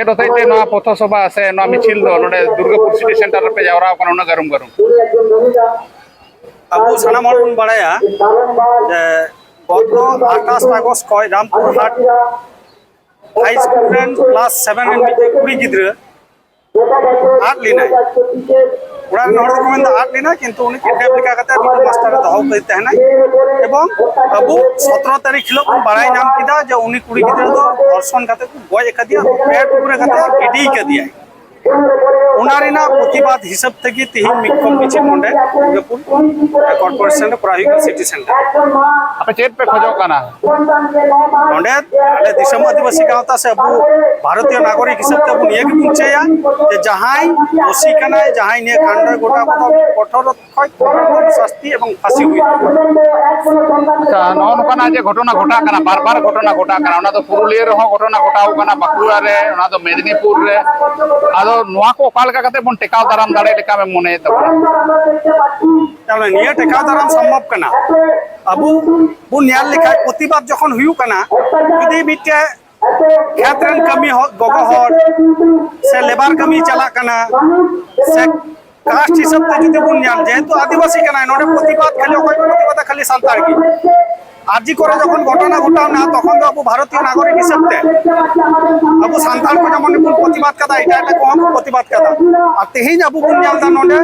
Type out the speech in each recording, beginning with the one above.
ᱪᱮᱫ ᱦᱚᱛᱮᱡᱛᱮ ᱱᱚᱣᱟ ᱯᱚᱛᱷᱚ ᱥᱚᱵᱷᱟ ᱥᱮ ᱱᱚᱣᱟ ᱢᱤᱪᱷᱤᱞ ᱫᱚ ᱱᱚᱰᱮ ᱫᱩᱨᱜᱟᱹᱯᱩᱨ ᱥᱤᱴᱤ ᱥᱮᱱᱴᱟᱨ ᱨᱮᱯᱮ ᱡᱟᱣᱨᱟ ᱟᱠᱟᱱᱟ ᱩᱱᱟᱹᱜ ᱜᱟᱨᱩᱢ ᱜᱟᱨᱩᱢ ᱟᱵᱚ ᱥᱟᱱᱟᱢ ᱦᱚᱲ ᱵᱚᱱ ᱵᱟᱲᱟᱭᱟ ᱡᱮ ᱜᱚᱛᱚ আঠাশ আগস্ট ᱠᱷᱚᱱ ᱨᱟᱢᱯᱩᱨ ᱦᱟᱴ হাই স্কুল ᱨᱮᱱ ক্লাস সেভেন ᱨᱮᱱ ᱢᱤᱫᱴᱮᱱ ᱠᱩᱲᱤ ᱜᱤᱫᱽᱨᱟᱹ आठ लेना है ওরা নর্থ গোবিন্দ আট লিনা কিন্তু উনি কেটে কাকাতে বিদ্যুৎ মাস্টার দহক দিতে হ্যাঁ এবং আবু সতেরো তারিখ হিলো বাড়াই নাম কিদা যে উনি কুড়ি গিদ্রা দর্শন কাতে গজ একা দিয়া, পেট পুরে কাতে গিডি একা দিয়া ওনারিনা প্রতিবাদ হিসাব থেকে তিহিন বিক্ষোভ মিছিল মুন্ডে দুর্গাপুর কর্পোরেশন প্রায়োগিক সিটি সেন্টার আপে ᱪᱮᱫ ᱯᱮ ᱠᱷᱚᱡᱚᱜ ᱠᱟᱱᱟ ᱚᱸᱰᱮ ᱟᱞᱮ ᱫᱤᱥᱚᱢ ᱟᱹᱫᱤᱵᱟᱹᱥᱤ ᱜᱟᱶᱛᱟ ᱥᱮ ᱟᱵᱚ ᱵᱷᱟᱨᱚᱛᱤᱭᱚ ᱱᱟᱜᱚᱨᱤᱠ ᱦᱤᱥᱟᱹᱵ ᱛᱮ ᱟᱵᱚ ᱱᱤᱭᱟᱹ ᱜᱮᱵᱚᱱ ᱪᱟᱹᱭᱟ ᱡᱮ ᱡᱟᱦᱟᱸᱭ ᱫᱳষী ᱠᱟᱱᱟᱭ ᱡᱟᱦᱟᱸᱭ ᱱᱤᱭᱟᱹ ᱠᱟᱱᱰᱚᱭ ᱜᱚᱴᱟ ᱠᱚᱫᱚ কঠোর ᱠᱷᱚᱡ কঠোর শাস্তি এবং ফাঁসি ᱦᱩᱭᱩᱜ আচ্ছা নয় নকানা যে ঘটনা ঘটা কানা বারবার ঘটনা ঘটা কানা ওনা তো পুরুলিয়া রে হো ঘটনা ঘটাও কানা বাঁকুড়া রে ওনা তো মেদিনীপুর রে আদো নোয়া কো অকাল వాళ్ళకి అక్కడ టెకాదారం దాడే టెకా మేము మొన్న ᱛᱟᱦᱞᱮ ᱱᱤᱭᱟᱹ ᱴᱮᱠᱟᱣ ᱫᱟᱨᱟᱢ ᱥᱚᱢᱵᱷᱚᱵ ᱠᱟᱱᱟ ᱟᱵᱚ ᱵᱚᱱ ᱧᱮᱞ ᱞᱮᱠᱷᱟᱱ ᱯᱨᱚᱛᱤᱵᱟᱫ ᱡᱚᱠᱷᱚᱱ ᱦᱩᱭᱩᱜ ᱠᱟᱱᱟ ᱡᱩᱫᱤ ᱢᱤᱫᱴᱮᱱ ᱠᱷᱮᱛ ᱨᱮᱱ ᱠᱟᱹᱢᱤ ᱜᱚᱜᱚ ᱦᱚᱲ ᱥᱮ ᱞᱮᱵᱟᱨ ᱠᱟᱹᱢᱤ ᱪᱟᱞᱟᱜ ᱠᱟᱱᱟ ᱥᱮ কাস্ট হিসাবতে যদি বল নিয়াম যেহেতু আদিবাসী কেনায় নোটে প্রতিবাদ খালি অকয় প্রতিবাদ খালি সান্তার কি? আজি করে যখন ঘটনা ঘটাও না তখন তো আবু ভারতীয় নাগরিক হিসাবতে আবু সান্তাল কো যেমন কোন প্রতিবাদ কাদা এটা একটা কোন প্রতিবাদ কাদা। আর তেহিন আবু বুনিয়াল দা নোটে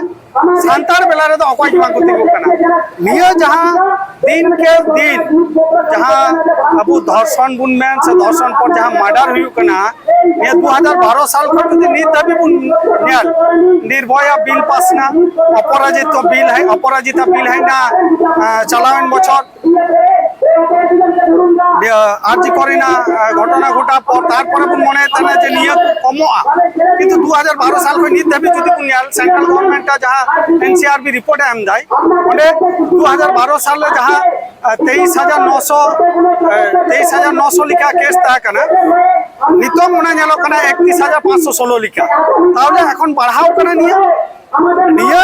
সান্তার বেলারে তো অকয় জমা করতে কেনা। নিয়ে যাহা দিন কে দিন যাহা আবু ধর্ষণ বুনমেন সে ধর্ষণ পর যাহা মার্ডার হইউ কেনা দু হাজার বারো সাল থেকে নির্ধাবি ন্যায় নির্ভয়া বিল পাস না, অপরাজিত বিল হ্যাঁ অপরাজিতা বিল হ্যাঁ না চালাবেন বছর। আর্জি করে না ঘটনা ঘটা পর তারপরে মনে হয় যে নিয়োগ কমা কিন্তু দু হাজার বারো সাল হয়ে নির্ধারিত যদি নিয়াল সেন্ট্রাল গভর্নমেন্টটা যা এনসিআরবি রিপোর্ট এম যায় মানে দু হাজার বারো সালে যা তেইশ হাজার নশো তেইশ হাজার নশো লিখা কেস তাহা নিতম ᱧᱮᱞᱚᱜ ᱠᱟᱱᱟ ᱮᱠᱛᱤᱥ ᱦᱟᱡᱟᱨ ᱯᱟᱸᱪᱥᱚ ᱥᱳᱞᱳ ᱞᱮᱠᱟ ᱛᱟᱦᱚᱞᱮ ᱮᱠᱷᱚᱱ ᱵᱟᱲᱦᱟᱣ ᱠᱟᱱᱟ ᱱᱤᱭᱟᱹ নিয়ে।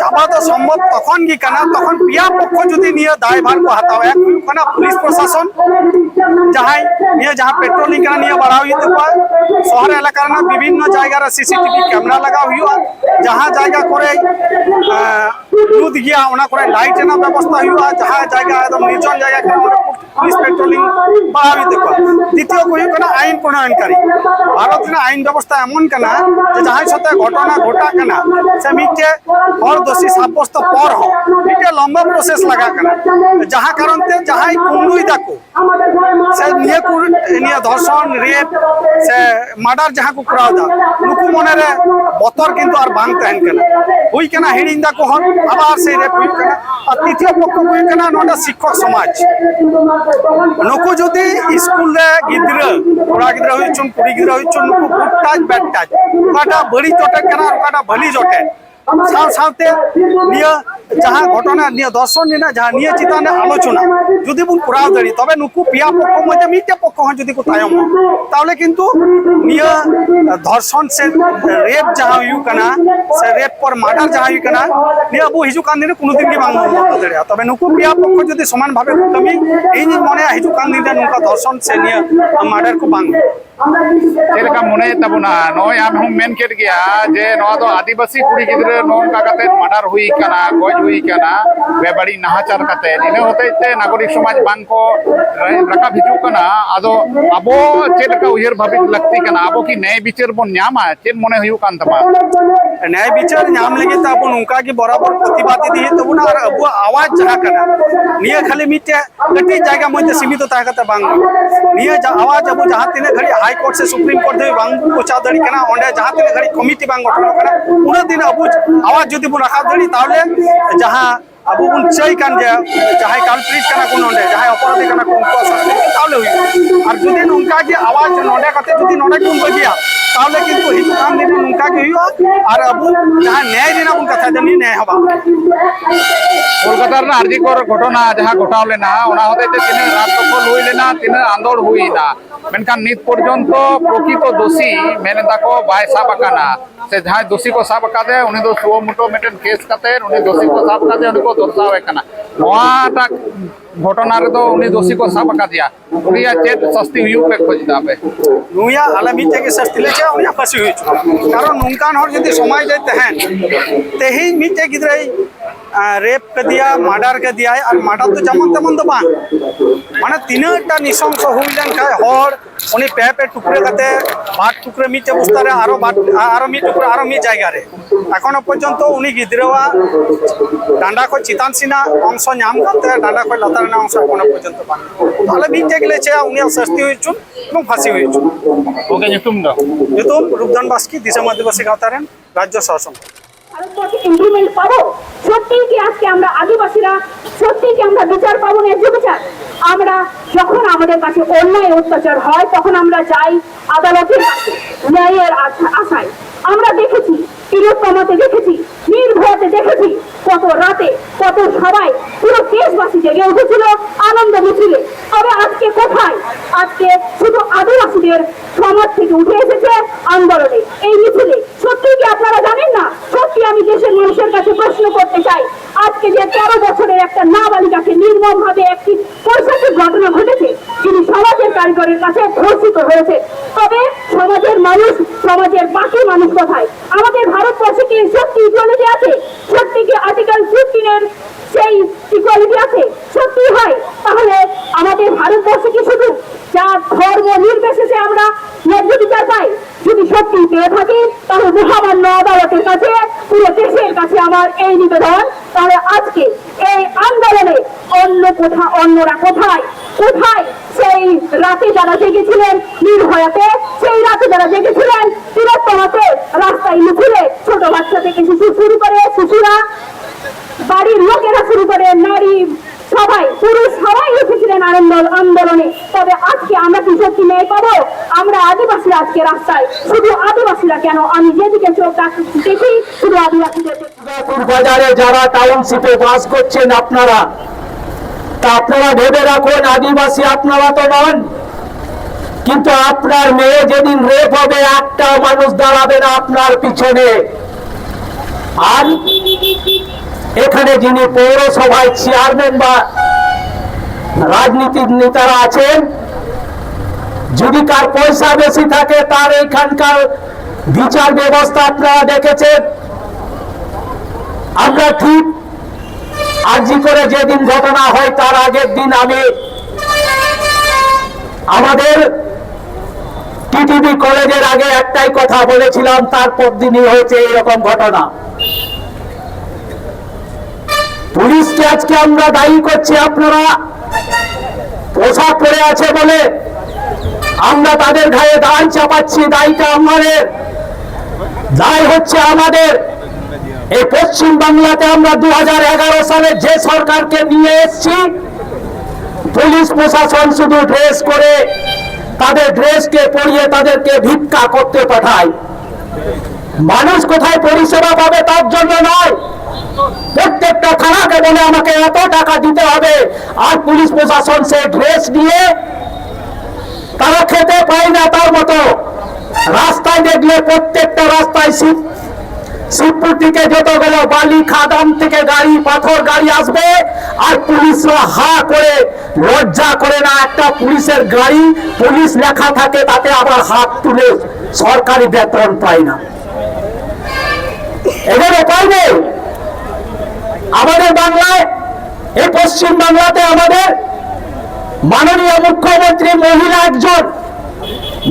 চাপাতে সম্ভব তখন কি কানা? তখন পিয়া পক্ষ যদি নিয়ে দায়ভার কো হাতাও। এক কানা পুলিশ প্রশাসন, যাহাই নিয়ে যাহা পেট্রোলিং কানা নিয়ে বাড়াও হইতে পারে শহর এলাকার না বিভিন্ন জায়গার সিসিটিভি ক্যামেরা লাগাও হইয়া যাহা জায়গা করে লুদ গিয়া ওনা করে লাইট এনা ব্যবস্থা হইয়া যাহা জায়গা একদম নির্জন জায়গা করে পুলিশ পেট্রোলিং বাড়াবিতে দ্বিতীয় কহি কেনা আইন প্রণয়নকারী। ভারত আইন ব্যবস্থা এমন কেনা যে যাহার সাথে ঘটনা ঘটা কেনা, সে মিটে হর দোষী সাব্যস্ত, পর হ মিটে লম্বা প্রসেস লাগা কেনা। যাহা কারণতে যাহাই কুন্ডুই দেখো, সে নিয়ে নিয়ে ধর্ষণ রেপ সে মার্ডার যাহা কো করাও দা নুকু মনেরে বতর কিন্তু আর বাং তেহেন কেনা। হুই কেনা হিড়িং দা কোহন, আবার সেই রেপ হুই কেনা। আর তৃতীয় পক্ষ কানা নোটা শিক্ষক সমাজ। নুকু যদি স্কুল রে গিদ্রা কড়া গিদ্রা হইছুন কুড়ি গিদ্রা হইছুন নুকু গুড টাচ ব্যাড টাচ ওকাটা বড়ি জটে কানা ওকাটা ভলি জটে সাথ সাথতে নিয়ে ᱡᱟᱦᱟᱸ ঘটনা নিয়ে দর্শন নিয়ে ᱡᱟᱦᱟᱸ নিয়ে চিতানে আলোচনা। যদি বুন করাও দাঁড়ি তবে নুকু পিয়া পক্ষ মধ্যে মিটে পক্ষ হন যদি কো তায়ম তাহলে কিন্তু নিয়ে ধর্ষণ সে রেপ যাহা হইউ কানা সে রেপ পর মার্ডার যাহা হইউ কানা নিয়ে আবু হিজু কান দিনে কোনো দিন কি বাং দাঁড়িয়া তবে নুকু পিয়া পক্ষ যদি সমান ভাবে কামি এই মনে হিজু কান দিনে নুকা ধর্ষণ সে নিয়ে মার্ডার কো বাং चलका मन तबना नाम जे आदिवासी कुड़ी गाते मार्डर हुई गज हुईना बेबाड़ी इन हते नागरिक समाज बो रब हजना अद अब चलका उयर लाती अब कि न्याय विचार बोना चेक मन होता न्याय विचार नाम लगे बराबर प्रतिबाद अब आवाज़ जहाँ खाली मिट्टे कटी जैगा मध्य सीमित आवाज़ अब जहाँ तीन घड़ी ᱦᱟᱭ ᱠᱳᱨᱴ ᱥᱮ ᱥᱩᱯᱨᱤᱢ ᱠᱳᱨᱴ ᱫᱷᱟᱹᱵᱤᱡ ᱵᱟᱝ ᱯᱳᱪᱷᱟᱣ ᱫᱟᱲᱮᱭᱟᱜ ᱠᱟᱱᱟ ᱚᱸᱰᱮ ᱡᱟᱦᱟᱸ ᱛᱤᱱᱟᱹᱜ ᱜᱷᱟᱹᱲᱤᱡ ᱠᱚᱢᱤᱴᱤ ᱵᱟᱝ ᱜᱚᱴᱷᱚᱱᱚᱜ ᱠᱟᱱᱟ ᱩᱱᱟᱹᱜ ᱫᱤᱱ ᱟᱵᱚ ᱟᱣᱟᱡᱽ ᱡᱩᱫᱤ ᱵᱚᱱ ᱨᱟᱠᱟᱵ ᱫᱟᱲᱮᱭᱟᱜ ᱛᱟᱦᱚᱞᱮ ᱡᱟᱦᱟᱸ ᱟᱵᱚ ᱵᱚᱱ ᱪᱟᱹᱭ ᱠᱟᱱ ᱜᱮᱭᱟ ᱡᱟᱦᱟᱸᱭ ᱠᱟᱞᱯᱨᱤᱴ ᱠᱟᱱᱟ ᱠᱚ ᱱᱚᱸᱰᱮ ᱡᱟᱦᱟᱸᱭ ᱚᱯᱚᱨᱟᱫᱷᱤ ᱠᱟᱱᱟ ᱠᱚ ᱩᱱᱠᱩᱣᱟᱜ ᱥᱟᱥᱛᱤ ᱛᱟᱦᱚᱞᱮ ᱦᱩᱭᱩᱜᱼᱟ ᱟᱨ ᱡᱩᱫᱤ ᱱᱚᱝᱠᱟ ᱜᱮ ᱟᱣᱟᱡᱽ ᱱᱚᱸᱰᱮ ᱠᱟᱛᱮ ᱡᱩᱫᱤ ᱱᱚᱸᱰᱮ ᱠᱚ ᱵᱟᱹᱜᱤᱭᱟ তাহলে কিন্তু हिंदुस्तान में उनका की हुआ और अब जहाँ न्याय देना उनका था जमीन न्याय हवा কলকাতার আর্জিকর ঘটনা যাহা ঘটাও লেনা ওনা হতে যে তিনে রাত দখল হই লেনা তিনে আন্দোলন হই না। মেনকান নিত পর্যন্ত প্রকৃত দোষী, মেনে তাকো বাই সাব আকানা সে যাহা দোষী কো সাব আকাদে উনি তো সুমুটো মেটেন কেস কাতে, উনি দোষী কো সাব কাতে উনি কো দর্শাও একানা নোয়াটা ઘટના રે તો ઉની દોષી કો સાબ કાઢ્યા ઉની આ ચેત સસ્તી હુયું પે ખોજ દાબે નુયા આલા મી તેકે સસ્તી લે છે ઉની પાસી હુયું કારણ નુંકાન હોર જદી સમાજ દે તહેન તેહી મી તે ગિદરાઈ রেপ কে মার্ডার মার্ডারকে দেয় আর মার্ডার তো যেমন তেমন তো বা মানে তিনটা নিঃশংস হুই লেনখান হর উনি পে পে টুকরে কাতে বাদ টুকরে মিটে বস্তারে আরও বাদ আরও মি টুকরে আরও মি জায়গারে। এখনও পর্যন্ত উনি গিদ্রোয়া ডান্ডা কো চিতান সিনা অংশ নাম কাতে ডান্ডা কো খো না অংশ কোন পর্যন্ত বাং তাহলে মিটে গেলে চেয়া উনি শাস্তি হয়েছুন এবং ফাঁসি হয়েছুন ওকে নিতুম না নিতুম রূপদান বাসকি দিশা আদিবাসী গাতারেন রাজ্য শাসন আর তো ইমপ্লিমেন্ট পাবো? সত্যিই কি আজকে আমরা আদিবাসীরা, সত্যিই কি আমরা বিচার পাবো ন্যায্য বিচার। আমরা যখন আমাদের কাছে অন্যায় অত্যাচার হয়, তখন আমরা যাই আদালতের কাছে, ন্যায়ের আশায়। আমরা দেখেছি তিলোত্তমাতে দেখেছি নির্ভয়াতে দেখেছি, কত রাতে, কত সবাই পুরো দেশবাসী জেগে উঠেছিল আনন্দ মিছিলে। তবে আজকে কোথায়? আজকে শুধু আদিবাসীদের সমাজ থেকে উঠে এসেছে আন্দোলনে। এই মিছিলে সত্যি কি আপনারা জানেন না সত্যি আমি দেশের মানুষের কাছে প্রশ্ন করতে চাই আজকে যে তেরো বছরের একটা নাবালিকাকে নির্মম ভাবে একটি পৈশাচিক ঘটনা ঘটেছে, যিনি সমাজের কারিগরের কাছে ধর্ষিত হয়েছে। তবে সমাজের মানুষ, সমাজের বাকি মানুষ কোথায়? আমাদের ভারতবর্ষে কি সত্যি ইকুয়ালিটি আছে? সত্যি কি আর্টিকেল ফিফটিনের সেই ইকুয়ালিটি আছে? সত্যি হয়? তাহলে আমাদের ভারতবর্ষে কি শুধু যা ধর্ম নির্বিশেষে আমরা ন্যায্য বিচার পাই? যদি সত্যি পেয়ে থাকি তাহলে মহামান্য আদালতের কাছে, পুরো দেশের কাছে আমার এই নিবেদন, তাহলে আজকে এই আন্দোলনে অন্য কোথা অন্যরা কোথায়? কোথায়? সেই রাতে যারা জেগেছিলেন নির্ভয়াতে সেই রাতে যারা জেগেছিলেন তিরোত্তমাতে রাস্তায় মিছিলে ছোট বাচ্চা থেকে শিশু শুরু করে, শিশুরা, বাড়ির লোকেরা শুরু করে, নারী সবাই, পুরুষ সবাই আনন্দ আন্দোলনে। তবে আজকে আমরা কি সত্যি ন্যায় পাবো? আমরা আদিবাসীরা আজকে রাস্তায়। শুধু আদিবাসীরা কেন? আমি যেদিকে চোখ দেখি শুধু আদিবাসীদের বাজারে যারা টাউনশিপে বাস করছেন আপনারা, তা আপনারা ভেবে রাখুন, আদিবাসী আপনারা তো নন। কিন্তু আপনার মেয়ে যেদিন রেপ হবে, একটা মানুষ দাঁড়াবে না আপনার পিছনে। আর এখানে যিনি পৌরসভায় চেয়ারম্যান বা রাজনীতির নেতারা আছেন। যদি কার পয়সা বেশি থাকে, তার এখানকার বিচার ব্যবস্থা আপনারা দেখেছেন। আমরা ঠিক আর্জি করে যেদিন ঘটনা হয়, তার আগের দিন আমি আমাদের টিটিভি কলেজের আগে একটাই কথা বলেছিলাম, তারপর দিনই হয়েছে এরকম ঘটনা। পুলিশকে আজকে আমরা দায়ী করছি, আপনারা পোশাক পরে আছে বলে আমরা তাদের ঘায়ে দায় চাপাচ্ছি দায়টা আমাদের। দায় হচ্ছে আমাদের। এই পশ্চিম বাংলাতে আমরা দু হাজার এগারো সালে যে সরকারকে নিয়ে এসেছি, পুলিশ প্রশাসন শুধু ড্রেস করে তাদের ড্রেসকে পরিয়ে তাদেরকে ভিক্ষা করতে পাঠায়। মানুষ কোথায় পরিষেবা পাবে তার জন্য নয়। প্রত্যেকটা থানাকে বলে আমাকে এত টাকা দিতে হবে। আর পুলিশ প্রশাসন সে ড্রেস নিয়ে তারা খেতে পায় না তার মতো। রাস্তায় দেখলে প্রত্যেকটা রাস্তায় শীত শিবপুর যতগুলো বালি, খাদান থেকে গাড়ি, পাথর গাড়ি আসবে, আর পুলিশরা হা করে লজ্জা করে না একটা পুলিশের গাড়ি, পুলিশ লেখা থাকে তাতে আবার হাত তুলে সরকারি বেতন পায় না। এদের উপায় নেই। আমাদের বাংলায় এই পশ্চিম বাংলাতে আমাদের মাননীয় মুখ্যমন্ত্রী মহিলা একজন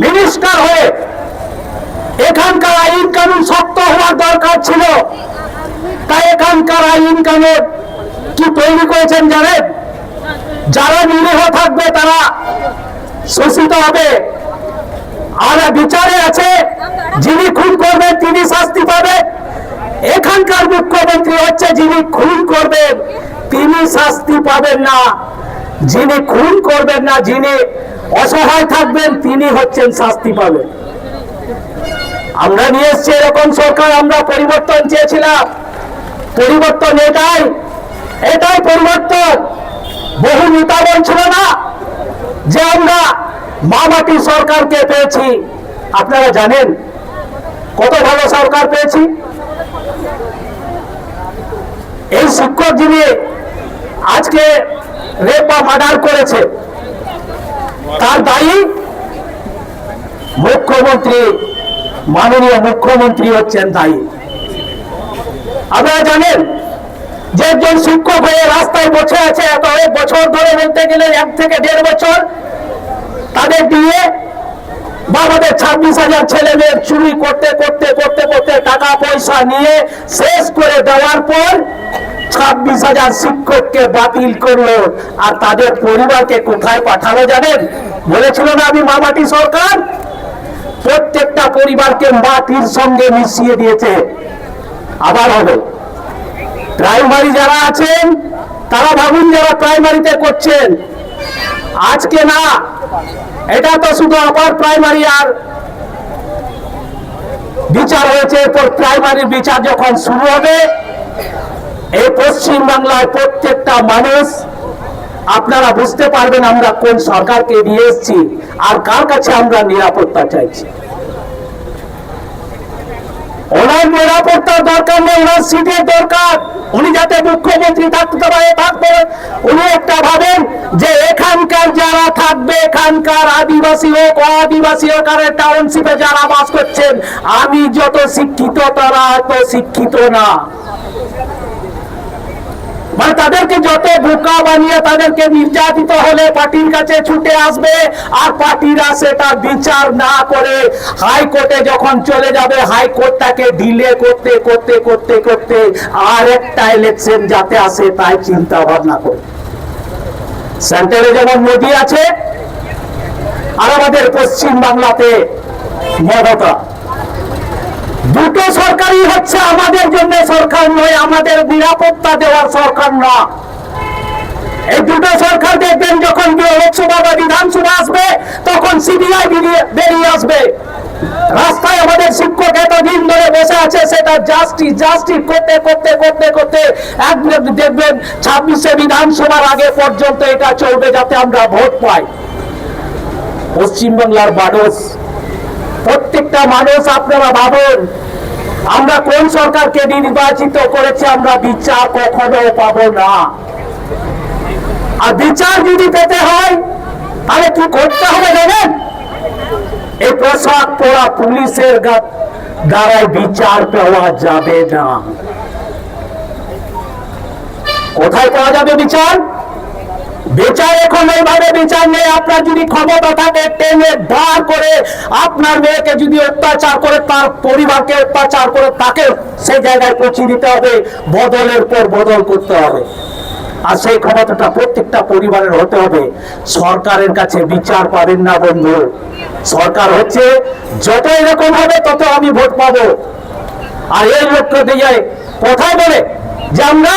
মিনিস্টার হয়ে এখানকার আইন কানুন শক্ত হওয়ার দরকার ছিল। তাই এখানকার আইন কানুন কি তৈরি করেছেন জানেন? যারা নিরীহ থাকবে তারা শোষিত হবে। আর বিচারে আছে, যিনি খুন করবেন তিনি শাস্তি পাবেন। এখানকার মুখ্যমন্ত্রী হচ্ছে যিনি খুন করবেন, তিনি শাস্তি পাবেন না। যিনি খুন করবেন না, যিনি অসহায় থাকবেন, তিনি হচ্ছেন শাস্তি পাবেন। আমরা নিয়ে এসছি এরকম সরকার, আমরা পরিবর্তন চেয়েছিলাম। পরিবর্তন এটাই এটাই পরিবর্তন। বহু নেতা বলছিল না যে আমরা মামাটি সরকারকে পেয়েছি। আপনারা জানেন কত ভালো সরকার পেয়েছি? এই শিক্ষক যিনি আজকে রেপ বা মার্ডার করেছে, তার দায়ী মুখ্যমন্ত্রী, মাননীয় মুখ্যমন্ত্রী হচ্ছেন দায়ী। আপনারা জানেন যে একজন শিক্ষক হয়ে রাস্তায় বসে আছে, এত এক বছর ধরে বলতে গেলে এক থেকে দেড় বছর, তাদের দিয়ে বা আমাদের ছাব্বিশ হাজার ছেলে মেয়ের চুরি করতে করতে করতে করতে টাকা পয়সা নিয়ে শেষ করে দেওয়ার পর ছাব্বিশ হাজার শিক্ষককে বাতিল করল। আর তাদের পরিবারকে কোথায় পাঠানো জানেন? বলেছিল না আমি মামাটি সরকার? প্রত্যেকটা পরিবারকে মাটির সঙ্গে মিশিয়ে দিয়েছে। আবার হবে। প্রাইমারি যারা আছেন, তারা ভাবুন যারা প্রাইমারিতে করছেন। আজকে না এটা তো শুধু আবার প্রাইমারি আর বিচার হয়েছে। এরপর প্রাইমারির বিচার যখন শুরু হবে, এই পশ্চিম বাংলায় প্রত্যেকটা মানুষ, আপনারা বুঝতে পারবেন আমরা কোন সরকারকে দিয়ে এসেছি আর কার কাছে আমরা নিরাপত্তা চাইছি। ওনার নিরাপত্তার দরকার নেই, ওনার সিটের দরকার। উনি যাতে মুখ্যমন্ত্রী থাকতে পারে থাকবে উনি একটা ভাবেন যে এখানকার যারা থাকবে, এখানকার আদিবাসী হোক আদিবাসী হোক, আর টাউনশিপে যারা বাস করছেন, আমি যত শিক্ষিত, তারা এত শিক্ষিত না। মানে তাদেরকে যত বোকা বানিয়ে তাদেরকে নির্যাতিত হলে পার্টির কাছে ছুটে আসবে, আর পার্টিরা সেটা বিচার না করে হাইকোর্টে যখন চলে যাবে হাইকোর্ট তাকে ডিলে করতে করতে করতে করতে আর একটা ইলেকশন যাতে আসে তাই চিন্তা ভাবনা করে। সেন্টারে যেমন মোদী আছে, আর আমাদের পশ্চিম বাংলাতে মমতা। দুটো সরকারই হচ্ছে আমাদের জন্য সরকার নয়, আমাদের নিরাপত্তা দেওয়ার সরকার না। এই দুটো সরকার দেখবেন যখন লোকসভা বা বিধানসভা আসবে, তখন সিবিআই বেরিয়ে আসবে। রাস্তায় আমাদের শিক্ষক এতদিন ধরে বসে আছে, সেটা জাস্টিস জাস্টিস করতে করতে করতে করতে এক দেখবেন ছাব্বিশে বিধানসভার আগে পর্যন্ত এটা চলবে যাতে আমরা ভোট পাই। পশ্চিমবাংলার মানুষ, প্রত্যেকটা মানুষ আপনারা ভাবুন আমরা কোন সরকারকে নির্বাচিত করেছি আমরা বিচার কখনো পাবো না। আর বিচার যদি পেতে হয়, তাহলে কি করতে হবে জানেন? এই পোশাক পরা পুলিশের দ্বারাই বিচার পাওয়া যাবে না। কোথায় পাওয়া যাবে বিচার? বিচার এখন এইভাবে বিচার নেই। আপনার যদি ক্ষমতা থাকে, টেনে বার করে আপনার মেয়েকে যদি অত্যাচার করে, তার পরিবারকে অত্যাচার করে, তাকে সেই জায়গায় পৌঁছে দিতে হবে। বদলের পর বদল করতে হবে। আর সেই ক্ষমতাটা প্রত্যেকটা পরিবারের হতে হবে। সরকারের কাছে বিচার পাবেন না, বন্ধু। সরকার হচ্ছে, যত এরকম হবে, তত আমি ভোট পাবো। আর এই লক্ষ্য দিয়ে কোথায় বলে যে আমরা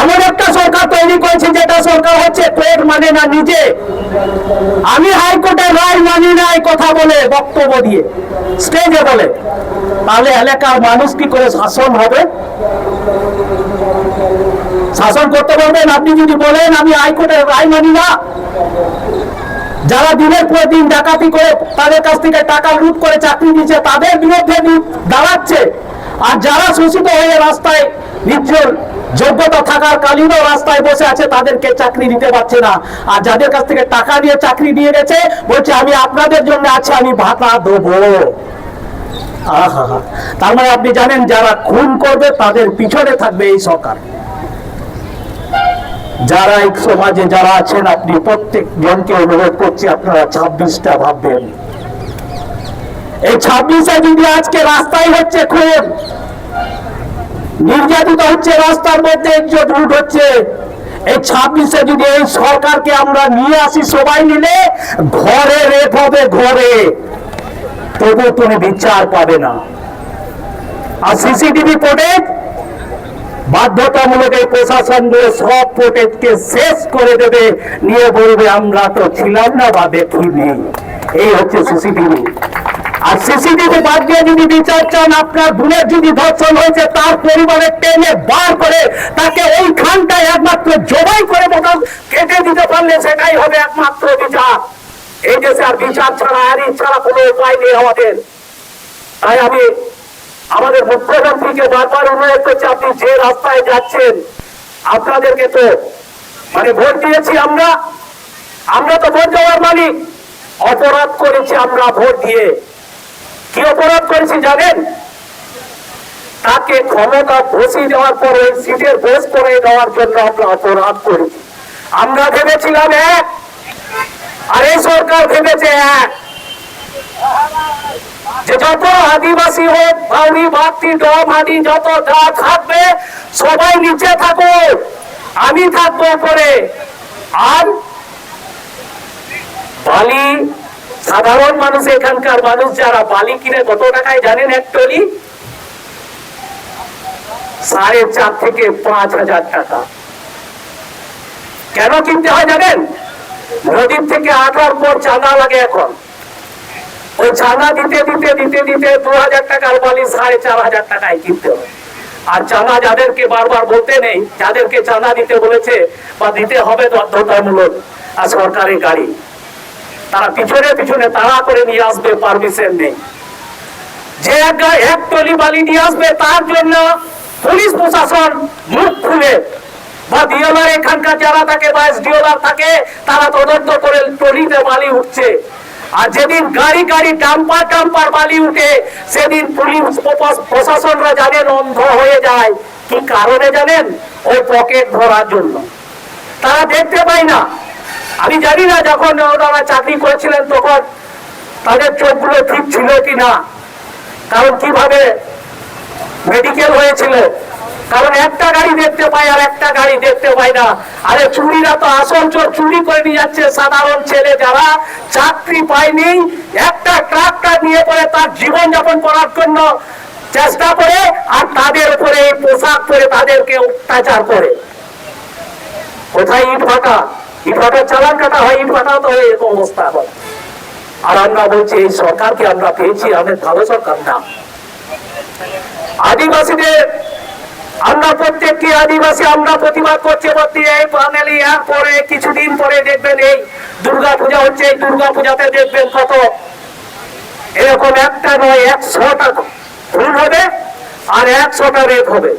এমন একটা সরকার তৈরি করেছে যেটা সরকার হচ্ছে কোর্ট মানে না নিজে। আমি হাইকোর্টের রায় মানি না এই কথা বলে বক্তব্য দিয়ে। স্টেজে বলে। তাহলে এলাকার মানুষ কি করে শাসন হবে? শাসন করতে পারবেন আপনি যদি বলেন, আমি হাইকোর্টের রায় মানি না। যারা দিনের পর দিন ডাকাতি করে তাদের কাছ থেকে টাকা লুট করে চাকরি দিচ্ছে, তাদের বিরুদ্ধে দাঁড়াচ্ছে। আর যারা শোষিত হয়ে রাস্তায় নির্জল যোগ্যতা থাকার কালীনও রাস্তায় বসে আছে, তাদেরকে চাকরি দিতে পারছে না। আর যাদের কাছ থেকে টাকা দিয়ে চাকরি দিয়ে গেছে, বলছে, আমি আপনাদের জন্য আছে, আমি ভাতা দেবো। তার মানে আপনি জানেন, যারা খুন করবে, তাদের পিছনে থাকবে এই সরকার। যারা এই সমাজে যারা আছেন, আপনি প্রত্যেক জনকে অনুরোধ করছি, আপনারা ছাব্বিশটা ভাববেন। এই ছাব্বিশে যদি আজকে রাস্তায় হচ্ছে খুন নির্যাতিত হচ্ছে, রাস্তার মধ্যে একজন রুট হচ্ছে। এই ছাব্বিশে যদি এই সরকারকে আমরা নিয়ে আসি সবাই মিলে, ঘরে রেপ হবে ঘরে তবু তুমি বিচার পাবে না। আর সিসিটিভি ফুটেজ বাধ্যতামূলক এই প্রশাসন দিয়ে সব ফুটেজকে শেষ করে দেবে, নিয়ে বলবে, আমরা তো ছিলাম না বা দেখিনি এই হচ্ছে সিসিটিভি। আর সিসিটিভি বাদ দিয়ে যদি বিচার চান, আপনার বোনের যদি ধর্ষণ হয়েছে, তার পরিবারের টেনে বার করে তাকে ওইখানটায় একমাত্র জবাই করে বোতল কেটে দিতে পারলে সেটাই হবে একমাত্র বিচার। এই দেশে আর বিচার ছাড়া, আর ছাড়া কোনো উপায় নেই আমাদের। তাই আমি আমাদের মুখ্যমন্ত্রীকে বারবার অনুরোধ করছি, আপনি যে রাস্তায় যাচ্ছেন, আপনাদেরকে তো মানে ভোট দিয়েছি আমরা। আমরা তো ভোট দেওয়ার মালিক। অপরাধ করেছি আমরা ভোট দিয়ে। কি অপরাধ করেছি জানেন? তাকে ক্ষমতা বসিয়ে দেওয়ার পর, সিটের বোস করে দেওয়ার জন্য আমরা অপরাধ করেছি। আমরা ভেবেছিলাম এক, আর এই সরকার ভেবেছে এক। যে যত আদিবাসী হোক বাউরি ভাতি ডম আদি, যত যা থাকবে, সবাই নিচে থাকো আমি থাকব উপরে। আর বালি সাধারণ মানুষ এখানকার মানুষ যারা বালি কিনে কত টাকায় জানেন এক টলি? সাড়ে চার থেকে পাঁচ হাজার টাকা। কেন কিনতে হয় জানেন? নদীর থেকে আসার পর চাঁদা লাগে এখন। ওই চাঁদা দিতে দিতে দিতে দিতে দু হাজার টাকার বালি সাড়ে চার হাজার টাকায় কিনতে হবে আর চাঁদা যাদেরকে বারবার বলতে নেই, যাদেরকে চাঁদা দিতে বলেছে বা দিতে হবে বাধ্যতামূলক আর সরকারি গাড়ি। তারা পিছনে পিছনে তাড়া করে নিয়ে আসবে পারমিশন নেই। যে এক টলি বালি নিয়ে আসবে, তার জন্য পুলিশ প্রশাসন মুখ খুলে বা ডিওলার এখানকার যারা থাকে বা ডিওলার থাকে, তারা তদন্ত করে টলিতে বালি উঠছে। আর যেদিন গাড়ি গাড়ি ডাম্পার ডাম্পার বালি উঠে, সেদিন পুলিশ প্রশাসনরা জানেন অন্ধ হয়ে যায়। কি কারণে জানেন? ওই পকেট ধরার জন্য। তারা দেখতে পায় না। আমি জানি না যখন ওনারা চাকরি করেছিলেন তখন তাদের চোখগুলো ঠিক ছিল কি না। কারণ কীভাবে মেডিকেল হয়েছিল। কারণ একটা গাড়ি দেখতে পাই আর একটা গাড়ি দেখতে পাই না। আরে চুরিরা তো আসল চোর চুরি করে নিয়ে যাচ্ছে সাধারণ ছেলে যারা চাকরি পায়নি, একটা ট্রাকটা নিয়ে পরে তার জীবন যাপন করার জন্য চেষ্টা করে আর তাদের উপরে পোশাক পরে তাদেরকে অত্যাচার করে। কোথায় ইট ভাটা? ইট ভাটার চালান কাটা হয় ইট ভাটাও তো এরকম অবস্থা এখন আর আমরা বলছি, এই সরকারকে আমরা পেয়েছি, আমাদের ভালো সরকার না। আদিবাসীদের আমরা প্রত্যেকটি আদিবাসী আমরা প্রতিবাদ করছি বলতে এই প্যানেলে পরে, কিছুদিন পরে দেখবেন এই দুর্গা পূজা হচ্ছে, এই দুর্গা পূজাতে দেখবেন কত। এরকম একটা নয়, একশোটা ফুল হবে আর একশোটা রেপ হবে।